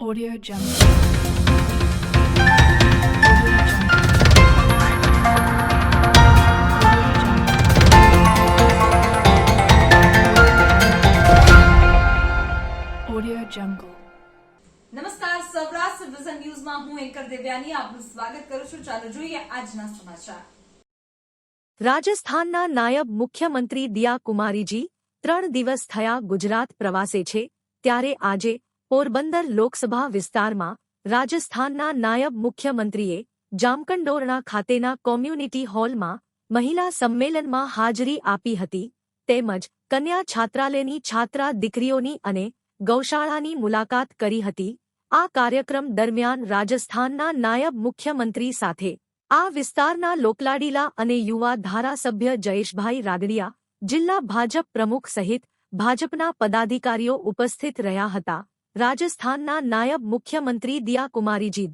Audio Jungle. Audio Jungle. નમસ્કાર Saurashtra vision ન્યૂઝમાં હું એન્કર દેવ્યાની આપનું સ્વાગત કરું છું ચાલો જોઈએ આજના સમાચાર રાજસ્થાનના નાયબ મુખ્યમંત્રી દિયા કુમારીજી ત્રણ દિવસ થયા ગુજરાત પ્રવાસે છે ત્યારે આજે પોરબંદર લોકસભા વિસ્તારમાં રાજસ્થાનના નાયબ મુખ્યમંત્રીએ જામકંડોરણા ખાતેના કોમ્યુનિટી હોલમાં મહિલા સંમેલનમાં હાજરી આપી હતી. તેમજ કન્યા છાત્રાલયની છાત્રા દીકરીઓની અને ગૌશાળાની મુલાકાત કરી હતી. આ કાર્યક્રમ દરમિયાન રાજસ્થાનના નાયબ મુખ્યમંત્રી સાથે આ વિસ્તારના લોકલાડીલા અને યુવા ધારાસભ્ય જયેશભાઈ રાદડિયા, જિલ્લા ભાજપ પ્રમુખ સહિત ભાજપના પદાધિકારીઓ ઉપસ્થિત રહ્યા હતા. રાજસ્થાનના નાયબ મુખ્યમંત્રી દિયા કુમારીજીદ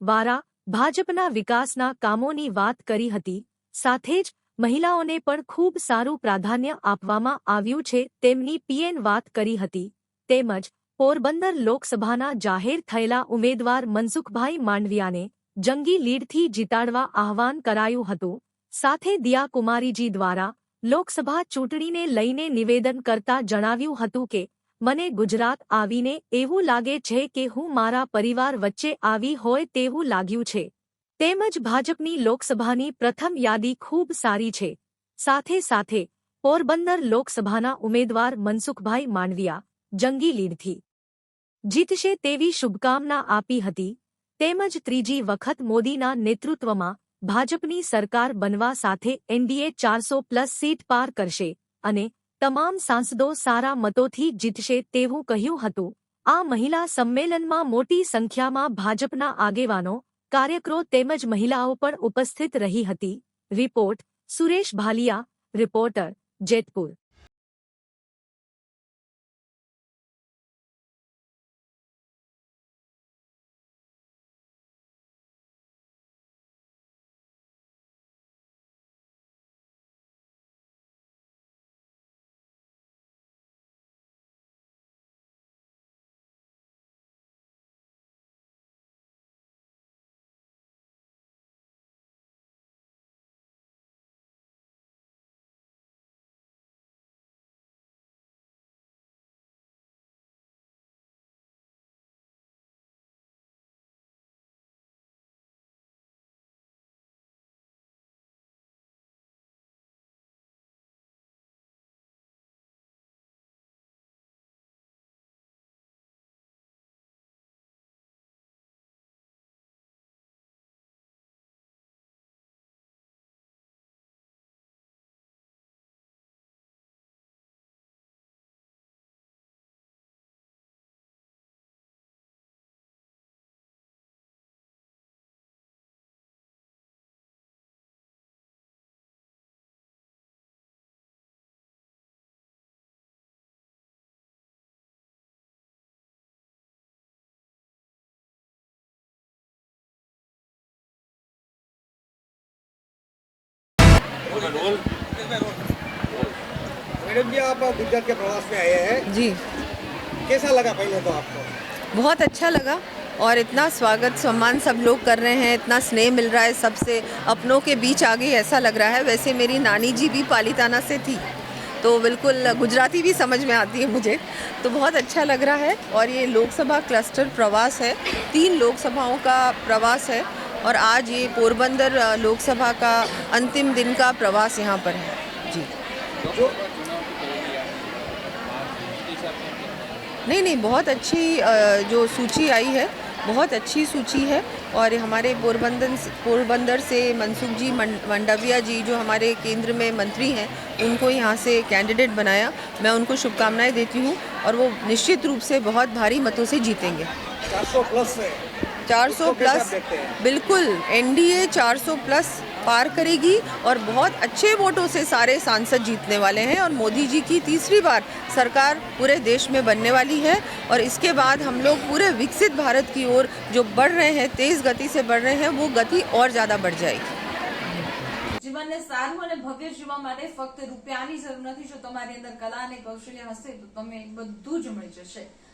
વારા, ભાજપના વિકાસના કામોની વાત કરી હતી, સાથે જ મહિલાઓને પણ ખૂબ સારું પ્રાધાન્ય આપવામાં આવ્યું છે તેમની પીએન વાત કરી હતી, તેમજ પોરબંદર લોકસભાના જાહેર થયેલા ઉમેદવાર મનસુખભાઈ માંડવિયાને જંગી લીડથી જીતાડવા આહવાન કરાયું હતું, સાથે દિયા કુમારીજી દ્વારા લોકસભા ચૂંટણીને લઈને નિવેદન કરતા જણાવ્યું હતું કે મને ગુજરાત આવીને એવું લાગે છે કે હું મારા પરિવાર વચ્ચે આવી હોય તેવું લાગ્યું છે. તેમજ ભાજપની લોકસભાની પ્રથમ યાદી ખૂબ સારી છે. સાથે સાથે, પોરબંદર લોકસભાના ઉમેદવાર મનસુખભાઈ માંડવિયા, જંગી લીડથી જીતશે તેવી શુભકામના આપી હતી. તેમજ ત્રીજી વખત મોદીના નેતૃત્વમાં ભાજપની સરકાર બનવા સાથે એનડીએ ચારસો પ્લસ સીટ પાર કરશે અને તમામ સાંસદો સારા મતોથી જીતશે તેવું કહ્યું હતું. આ મહિલા સંમેલનમાં મોટી સંખ્યામાં ભાજપના આગેવાનો, કાર્યકરો તેમજ મહિલાઓ પણ ઉપસ્થિત રહી હતી. Report, Suresh Bhaliya, reporter, Jetpur. Madam ji आप गुजरात के प्रवास में आए हैं। जी। कैसा लगा पहले तो आपको? बहुत अच्छा लगा और इतना स्वागत सम्मान सब लोग कर रहे हैं इतना स्नेह मिल रहा है सबसे अपनों के बीच आगे ऐसा लग रहा है वैसे मेरी नानी जी भी पालीताना से थी तो बिल्कुल गुजराती भी समझ में आती है मुझे तो बहुत अच्छा लग रहा है और ये लोकसभा क्लस्टर प्रवास है तीन लोकसभाओं का प्रवास है और आज ये पोरबंदर लोकसभा का अंतिम दिन का प्रवास यहाँ पर है। जी। नहीं नहीं बहुत अच्छी जो सूची आई है बहुत अच्छी सूची है और हमारे पोरबंदर पोरबंदर से मनसुख जी मंडाविया जी जो हमारे केंद्र में मंत्री हैं उनको यहाँ से कैंडिडेट बनाया। मैं उनको शुभकामनाएँ देती हूँ और वो निश्चित रूप से बहुत भारी मतों से जीतेंगे। 400 प्लस से 400 इसको कैसे प्लस आप देखते हैं? बिल्कुल एनडीए 400 प्लस पार करेगी और बहुत अच्छे वोटों से सारे सांसद जीतने वाले हैं और मोदी जी की तीसरी बार सरकार पूरे देश में बनने वाली है और इसके बाद हम लोग पूरे विकसित भारत की ओर जो बढ़ रहे हैं तेज़ गति से बढ़ रहे हैं वो गति और ज़्यादा बढ़ जाएगी જીવનને સારું અને ભવ્ય જીવવા માટે ફક્ત રૂપિયાની જરૂર નથી જો તમારી અંદર કલા અને કૌશલ્ય હશે તો તમે બધું જ મળી જશે